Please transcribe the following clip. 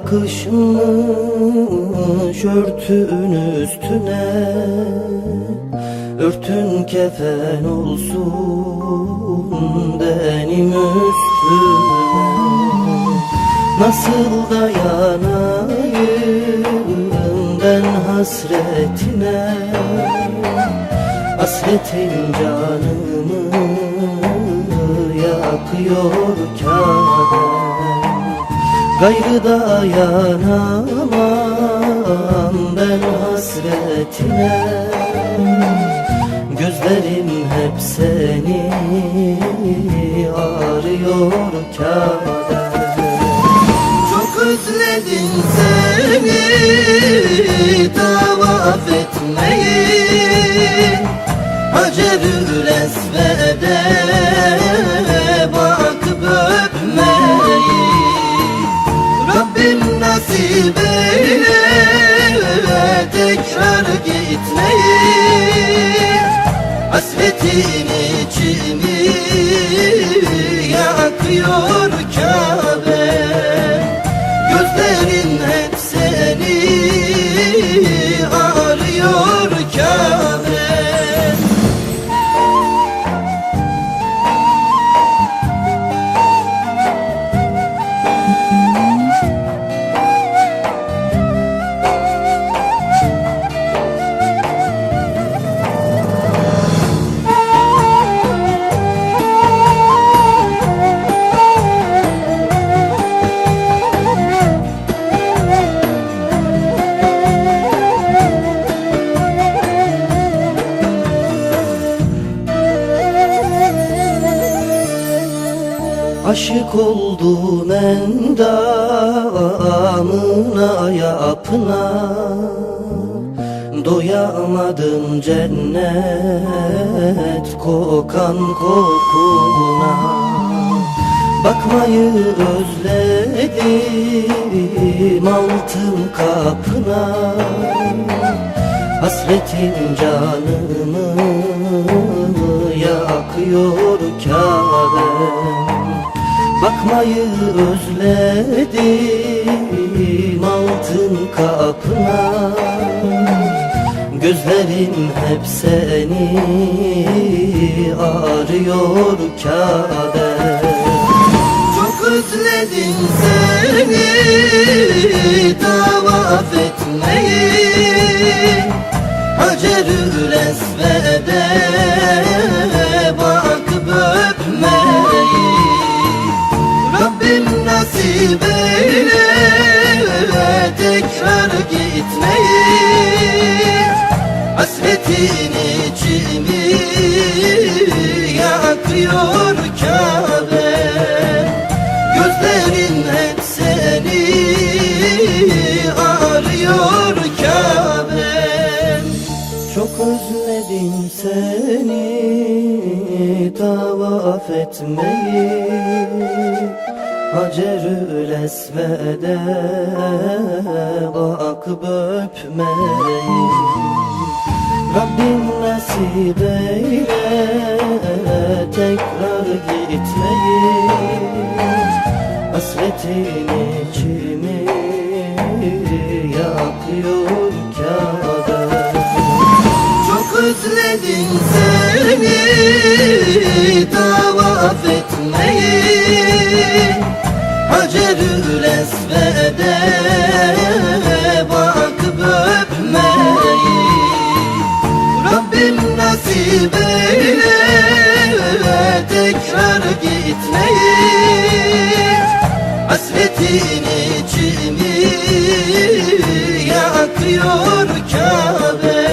yakışmış örtün üstüne. Örtün kefen olsun benim üstüme Nasıl dayanayım ben hasretine? Hasretin canımı yakıyor kader Gayrı dayanamam ben hasretine. Gözlerim hep seni arıyor kader Çok özledim seni tavaf etmeyi. Hacerül Esved'e Aşık oldum endamına yapına. Doyamadım cennet kokan kokuna. Bakmayı özledim altın kapına. Hasretin canımı yakıyor Kabe'm Bakmayı özledim altın kapına. Gözlerim hep seni arıyor kader Çok özledim seni tavaf etmeyi. Hacerül Esved'e Hasretin içimi yakıyor Kabe. Gözlerin hep seni arıyor Kabe. Çok özledim seni tavaf etmeyi. Hacerül Esved'e bakıp öpmeyi Rabbim nasip eyle tekrar nasibine tekrar gitmeyi Hasretin içimi yakıyor Kabe.